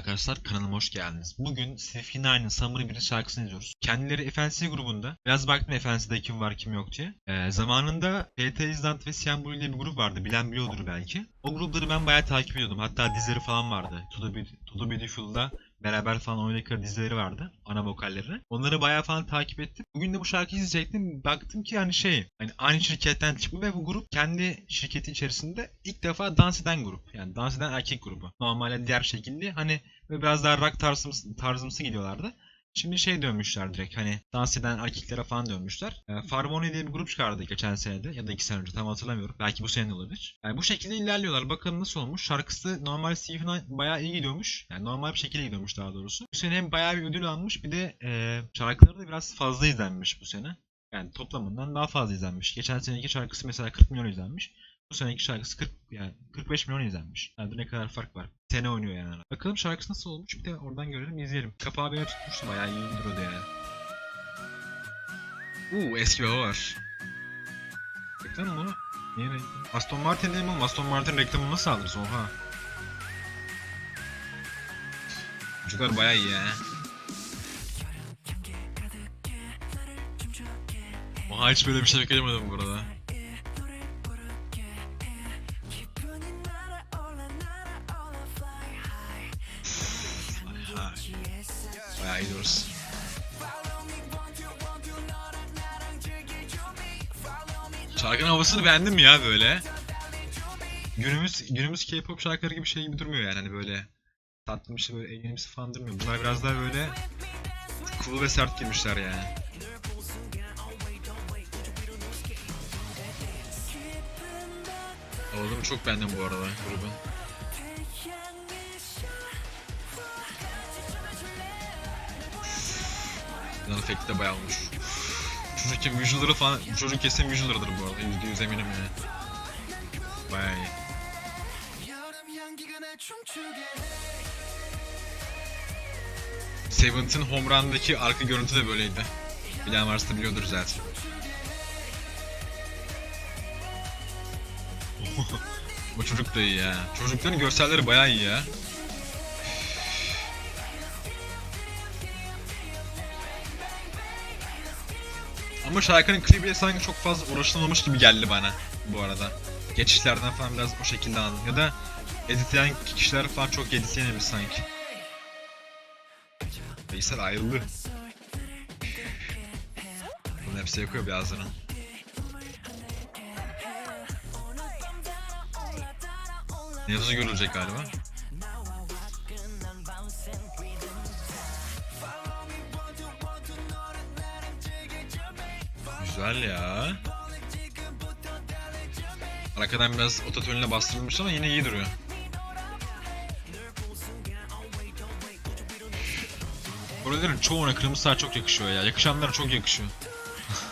arkadaşlar kanalıma hoş geldiniz. Bugün 9'ın Summer 1'in şarkısını izliyoruz. Kendileri FNC grubunda. Biraz baktım FNC'de kim var kim yok diye. Ee, zamanında PT İzlant ve Sian Blue bir grup vardı. Bilen biliyordur belki. O grupları ben bayağı takip ediyordum. Hatta dizileri falan vardı. To the, To the Beautiful'da beraber falan oynadıkları dizileri vardı. Ana vokalleri. Onları bayağı falan takip ettim. Bugün de bu şarkıyı izleyecektim. Baktım ki hani şey hani aynı şirketten çıkma ve bu grup kendi şirketi içerisinde ilk defa dans eden grup. Yani dans eden erkek grubu. Normalde diğer şekilde hani böyle biraz daha rock tarzımsı, tarzımsı gidiyorlardı. Şimdi şey dönmüşler direkt hani dans eden erkeklere falan dönmüşler. E, Farmoni diye bir grup çıkardı geçen senede ya da iki sene önce tam hatırlamıyorum. Belki bu sene olabilir. Yani bu şekilde ilerliyorlar. Bakalım nasıl olmuş. Şarkısı normal Stephen bayağı iyi gidiyormuş. Yani normal bir şekilde gidiyormuş daha doğrusu. Bu sene hem bayağı bir ödül almış bir de e, şarkıları da biraz fazla izlenmiş bu sene. Yani toplamından daha fazla izlenmiş. Geçen seneki şarkısı mesela 40 milyon izlenmiş. Bu seneki şarkısı 40 yani 45 milyon izlenmiş. Yani ne kadar fark var. Sene oynuyor yani. Bakalım şarkısı nasıl olmuş bir de oradan görelim izleyelim. Kapağı beni tutmuştu bayağı iyi duruyordu yani. Uuu eski baba var. Reklam mı? Niye reklam? Aston Martin değil mi oğlum? Aston Martin reklamını nasıl alırız oha? Çocuklar bayağı iyi ya. Oha hiç böyle bir şey beklemedim bu Bayağı iyi. Şarkının havasını beğendin mi ya böyle? Günümüz günümüz K-pop şarkıları gibi şey gibi durmuyor yani hani böyle tatlımsı böyle eğlenimsi falan durmuyor. Bunlar biraz daha böyle cool ve sert girmişler yani. Oğlum çok beğendim bu arada grubun. Lan efekti de bayağı olmuş. Kim visual'ları falan, bu çocuk kesin visual'larıdır bu arada. Yüzde yüz eminim yani. Bayağı iyi. Seventeen Home Run'daki arka görüntü de böyleydi. Bilen varsa biliyordur zaten. Bu çocuk da iyi ya. Çocukların görselleri bayağı iyi ya. Ama şarkının klibiyle sanki çok fazla uğraşılmamış gibi geldi bana bu arada. Geçişlerden falan biraz o şekilde anladım. Ya da editleyen kişiler falan çok editleyememiş sanki. Veysel ayrıldı. Bunun hepsi yakıyor birazdan. Mevzu görülecek galiba. Güzel ya. Arkadan biraz ototönüne bastırılmış ama yine iyi duruyor. Buraların çoğuna kırmızı saç çok yakışıyor ya. Yakışanlara çok yakışıyor.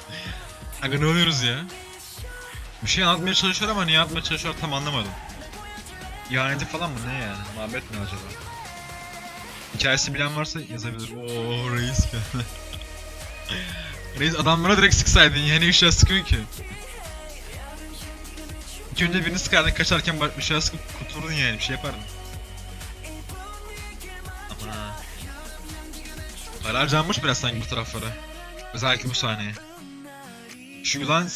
Aga ne oluyoruz ya? Bir şey anlatmaya çalışıyor ama niye anlatmaya çalışıyor tam anlamadım. İhaneti falan mı ne yani? Muhabbet mi acaba? Hikayesi bilen varsa yazabilir. Oo reis geldi. reis adamlara direkt sıksaydın yani bir şey sıkıyor ki. İlk önce birini sıkardın kaçarken bir şey sıkıp kurtulurdun yani bir şey yapardın. Ama Para harcanmış biraz sanki bu taraflara. Özellikle bu sahneye. Şu yılan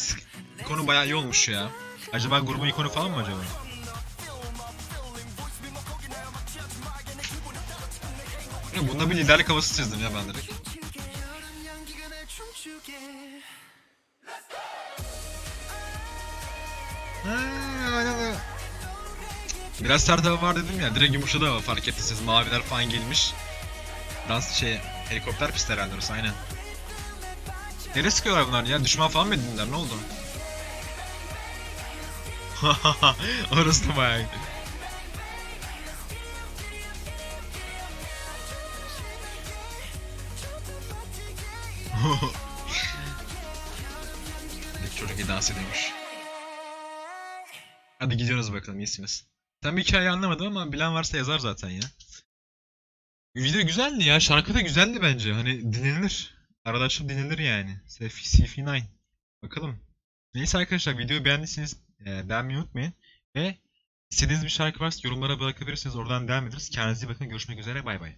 ikonu bayağı iyi olmuş ya. Acaba grubun ikonu falan mı acaba? Bunda bir liderlik havası çizdim ya ben direkt. Ha, aynen öyle. Biraz sert hava var dedim ya, direkt yumuşadı hava fark ettiyseniz maviler falan gelmiş. Dans şey, helikopter pisti herhalde orası aynen. Nereye sıkıyorlar bunlar ya? Düşman falan mı edindiler? Ne oldu? orası da bayağı çocuk iyi dans ediyormuş. Hadi gidiyoruz bakalım iyisiniz. Sen bir hikaye anlamadın ama bilen varsa yazar zaten ya. Video güzeldi ya. Şarkı da güzeldi bence. Hani dinlenir. Arada açıp dinlenir yani. CF9. Bakalım. Neyse arkadaşlar videoyu beğendiyseniz e, beğenmeyi unutmayın. Ve İstediğiniz bir şarkı varsa yorumlara bırakabilirsiniz. Oradan devam ederiz. Kendinize iyi bakın. Görüşmek üzere. Bay bay.